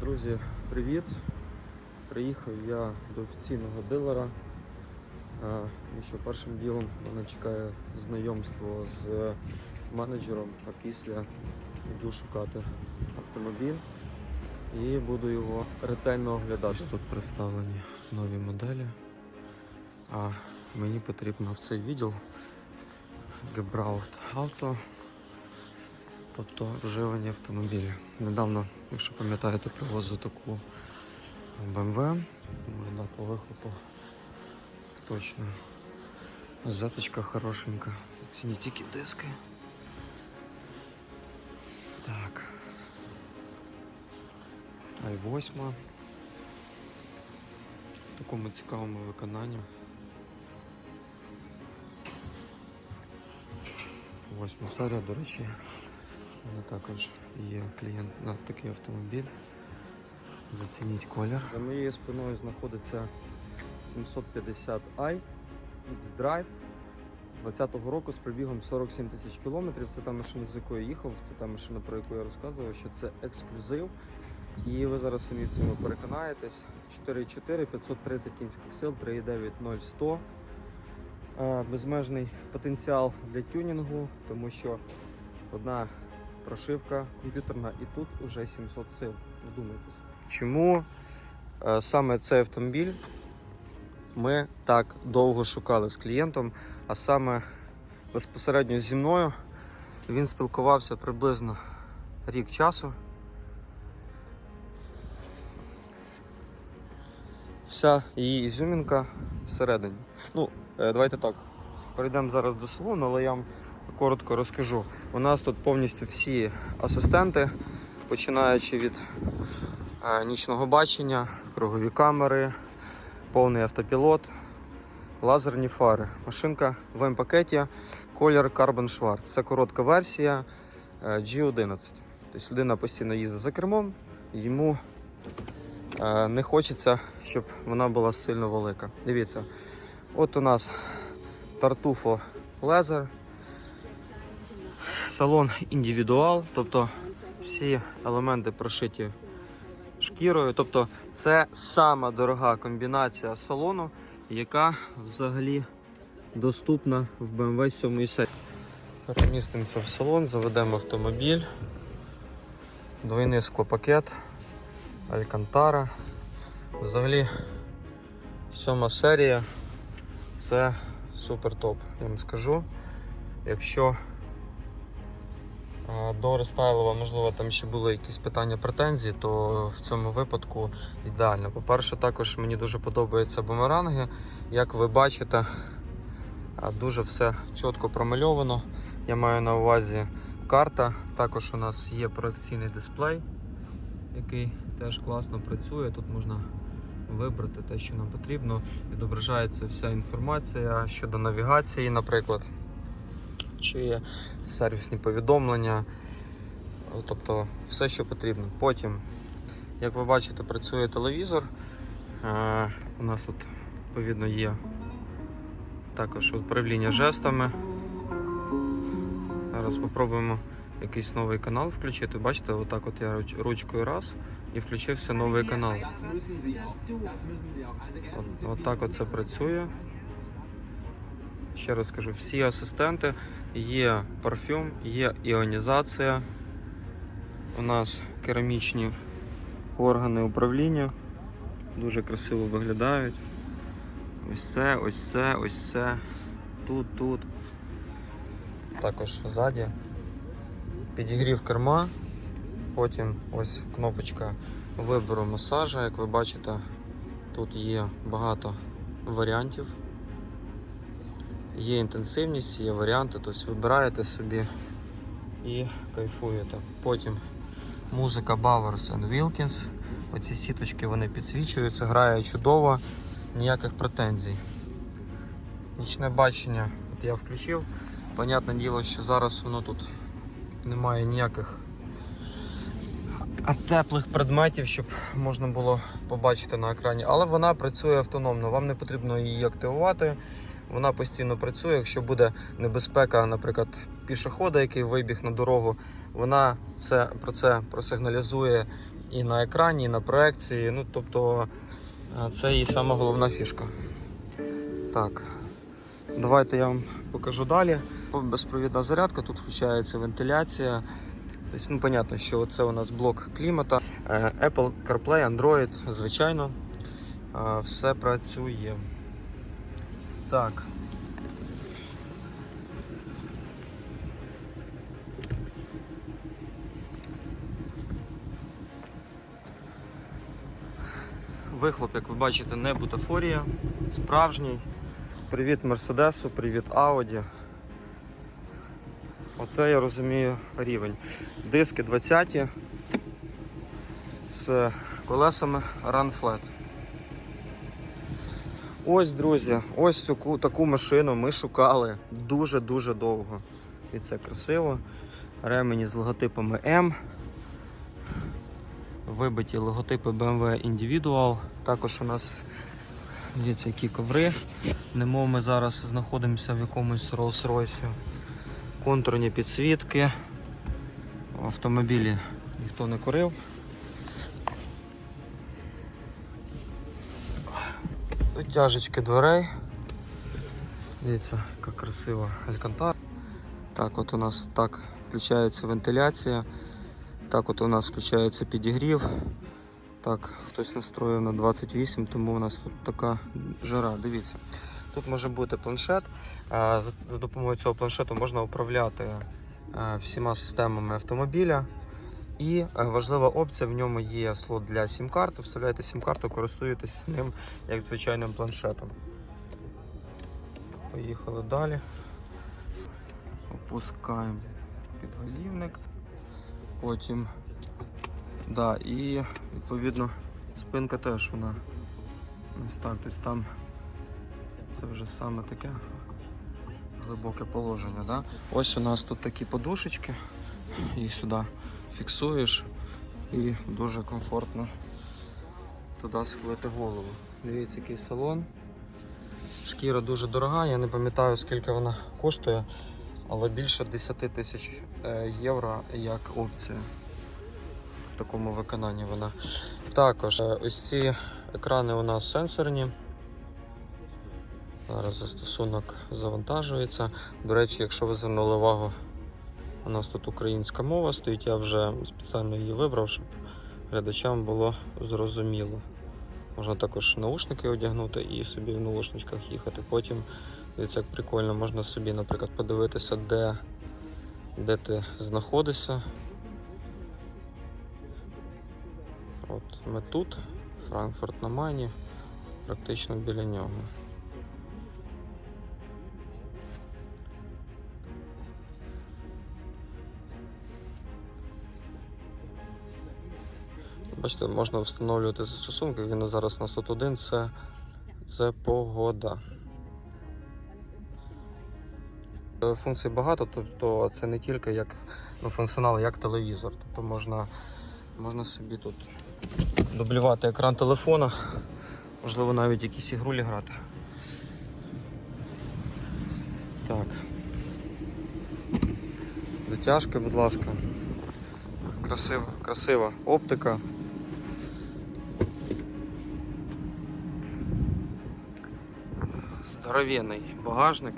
Друзі, привіт! Приїхав я до офіційного дилера. Що першим ділом мене чекає знайомство з менеджером, а після йду шукати автомобіль і буду його ретельно оглядати. Ось тут представлені нові моделі. А мені потрібно в цей відділ Gebraut Auto, тобто вживані автомобілі. Недавно, якщо пам'ятаєте, привозив таку BMW. Да, по вихлопу точно. Зеточка хорошенька. Ці не тільки диски. Так. i8. В такому цікавому виконанні. Восьма серія, до речі, мене також є клієнт на такий автомобіль. Зацініть колір. За моєю спиною знаходиться 750i X-Drive 20-го року з пробігом 47 тисяч кілометрів. Це та машина, з якою я їхав, це та машина, про яку я розказував, що це ексклюзив. І ви зараз самі в цьому переконаєтесь. 4,4, 530 кінських сил, 3,9, 0, Е, Безмежний потенціал для тюнінгу, тому що одна прошивка комп'ютерна і тут уже 700 сил. Вдумайтесь. Чому е, саме цей автомобіль ми так довго шукали з клієнтом, а саме безпосередньо зі мною він спілкувався приблизно рік часу. Вся її ізюмінка всередині. Ну, е, давайте так. Перейдемо зараз до салону, але я вам коротко розкажу. У нас тут повністю всі асистенти, починаючи від е, нічного бачення, кругові камери, повний автопілот, лазерні фари. Машинка в М-пакеті, колір Carbon Schwarz. Це коротка версія е, G11. Тобто людина постійно їздить за кермом, йому е, не хочеться, щоб вона була сильно велика. Дивіться, от у нас Tartufo Leather, салон індивідуал, тобто всі елементи прошиті шкірою. Тобто це сама дорога комбінація салону, яка взагалі доступна в BMW 7 серії. Перемістимося в салон, заведемо автомобіль, двойний склопакет, Алькантара. Взагалі сьома серія це супер топ, я вам скажу. Якщо до рестайлова, можливо, там ще були якісь питання претензії, то в цьому випадку ідеально. По-перше, також мені дуже подобаються бумеранги. Як ви бачите, дуже все чітко промальовано. Я маю на увазі карта. Також у нас є проекційний дисплей, який теж класно працює. Тут можна вибрати те, що нам потрібно. Відображається вся інформація щодо навігації, наприклад, чи сервісні повідомлення, тобто все, що потрібно. Потім, як ви бачите, працює телевізор. Е, У нас тут відповідно є також управління жестами. Зараз спробуємо якийсь новий канал включити. Бачите, отак от я ручкою раз і включився новий канал. От, от так от це працює. Ще раз кажу, всі асистенти, є парфюм, є іонізація. У нас керамічні органи управління. Дуже красиво виглядають. Ось це, ось це, ось це. Тут, тут. Також ззаді. Підігрів керма. Потім ось кнопочка вибору масажа. Як ви бачите, тут є багато варіантів. Є інтенсивність, є варіанти, тобто вибираєте собі і кайфуєте. Потім музика Bowers Wilkins. Оці сіточки вони підсвічуються, грає чудово, ніяких претензій. Нічне бачення от я включив. Понятне діло, що зараз воно тут немає ніяких теплих предметів, щоб можна було побачити на екрані. Але вона працює автономно, вам не потрібно її активувати. Вона постійно працює. Якщо буде небезпека, наприклад, пішохода, який вибіг на дорогу, вона це, про це просигналізує і на екрані, і на проекції. Ну, тобто е, це її сама головна фішка. Так, давайте я вам покажу далі. Безпровідна зарядка, тут включається вентиляція. Тобто, ну, понятно, що це у нас блок клімата. Е, Apple CarPlay, Android, звичайно, е, все працює. Так. Вихлоп, як ви бачите, не бутафорія, справжній. Привіт Мерседесу, привіт Ауді. Оце я розумію рівень. Диски 20 з колесами Run Flat. Ось, друзі, ось таку, таку машину ми шукали дуже-дуже довго. І це красиво. Ремені з логотипами M. Вибиті логотипи BMW Individual. Також у нас дивіться, які коври. Немов ми зараз знаходимося в якомусь Rolls-Royce. Контурні підсвітки. В автомобілі ніхто не курив. Витяжечки дверей. Дивіться, яка красива алькантара. Так, от у нас так включається вентиляція. Так, от у нас включається підігрів. Так, хтось настроїв на 28, тому у нас тут така жара. Дивіться. Тут може бути планшет. Е, За допомогою цього планшету можна управляти е, всіма системами автомобіля. І е, важлива опція, в ньому є слот для сім-карти. Вставляєте сім-карту, користуєтесь ним як звичайним планшетом. Поїхали далі. Опускаємо підголівник. Потім. Да, і відповідно спинка теж вона ось так. Тобто там це вже саме таке глибоке положення. Да? Ось у нас тут такі подушечки, їх сюди фіксуєш і дуже комфортно туди схилити голову. Дивіться, який салон. Шкіра дуже дорога, я не пам'ятаю скільки вона коштує, але більше 10 тисяч е, євро як опція. В такому виконанні вона. Також е, ось ці екрани у нас сенсорні. Зараз застосунок завантажується. До речі, якщо ви звернули увагу, у нас тут українська мова стоїть, я вже спеціально її вибрав, щоб глядачам було зрозуміло. Можна також наушники одягнути і собі в наушничках їхати. Потім, дивіться, прикольно, можна собі, наприклад, подивитися, де, де ти знаходишся. От ми тут, Франкфурт на Майні, практично біля нього. Бачите, можна встановлювати застосунки, він зараз на 101, це, це погода. Е, Функцій багато, тобто це не тільки як ну, функціонал, як телевізор. Тобто можна, можна собі тут дублювати екран телефона, можливо навіть якісь ігрулі грати. Так. Дотяжки, будь ласка. Красива, красива оптика. Здоровенний багажник.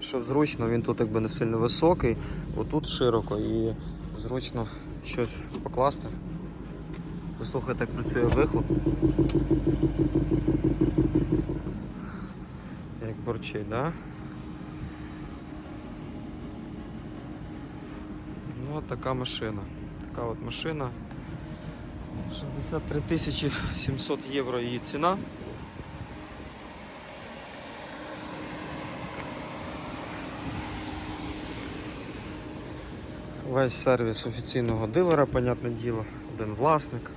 Що зручно, він тут якби не сильно високий, отут широко і зручно щось покласти. Послухайте, як працює вихлоп. Як борчить, да? Ну, от така машина. Така от машина. 63 700 євро її ціна. Весь сервіс офіційного дилера, понятне діло, один власник.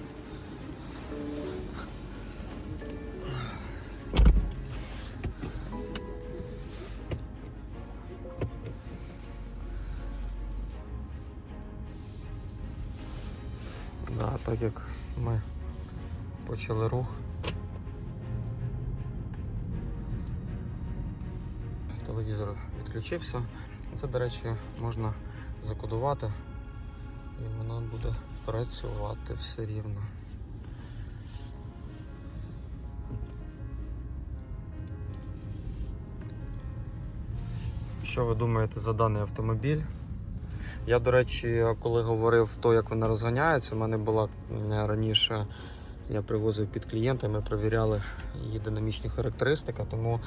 Да, так як ми почали рух. Телевізор відключився. Це, до речі, можна закодувати і воно буде працювати все рівно. Що ви думаєте за даний автомобіль? Я, до речі, коли говорив то, як вона розганяється, в мене була раніше, я привозив під клієнтами, перевіряли її динамічні характеристики, тому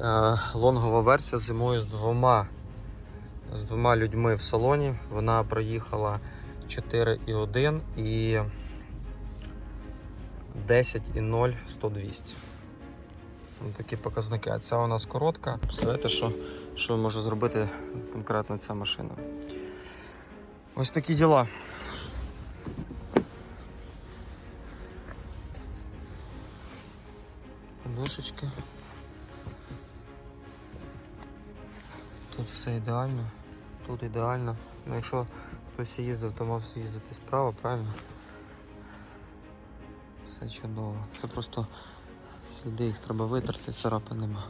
е, лонгова версія зимою з двома, з двома людьми в салоні. Вона проїхала 4,1 і 10,0 100-200. Ось Такі показники. А ця у нас коротка. Представляєте, що, що може зробити конкретно ця машина. Ось такі діла. Подушечки. Тут все ідеально, тут ідеально. Ну, якщо хтось їздив, то мав їздити справа, правильно? Все чудово. Це просто сліди, їх треба витерти, царапи нема.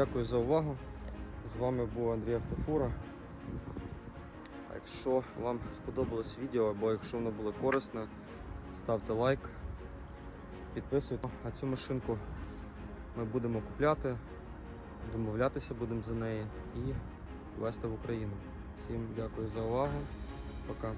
Дякую за увагу. З вами був Андрій Автофура. Якщо вам сподобалось відео або якщо воно було корисне, ставте лайк, підписуйтесь. А цю машинку ми будемо купляти, домовлятися будемо за неї і везти в Україну. Всім дякую за увагу. Пока.